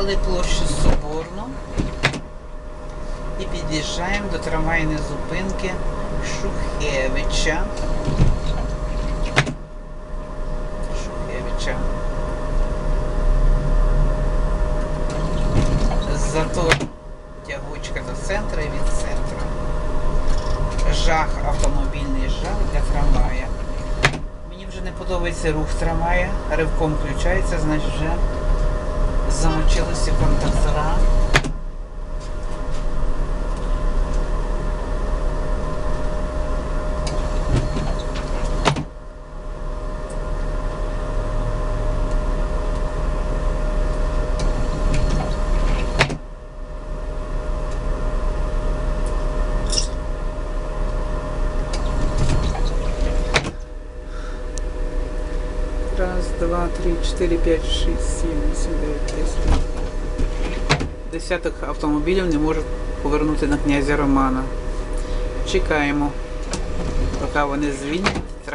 Проїхали площу Соборну і під'їжджаємо до трамвайної зупинки Шухевича. Шухевича. Затор тягучка до центру і від центру. Жах, автомобільний жах для трамвая. Мені вже не подобається рух трамвая. Ривком включається, значить вже замочилися контактора. Раз, два, три, чотири, п'ять, шість, сім, вісім, дев'ять, десять. Десяток автомобілів не можуть повернути на князя Романа. Чекаємо, поки вони звільнять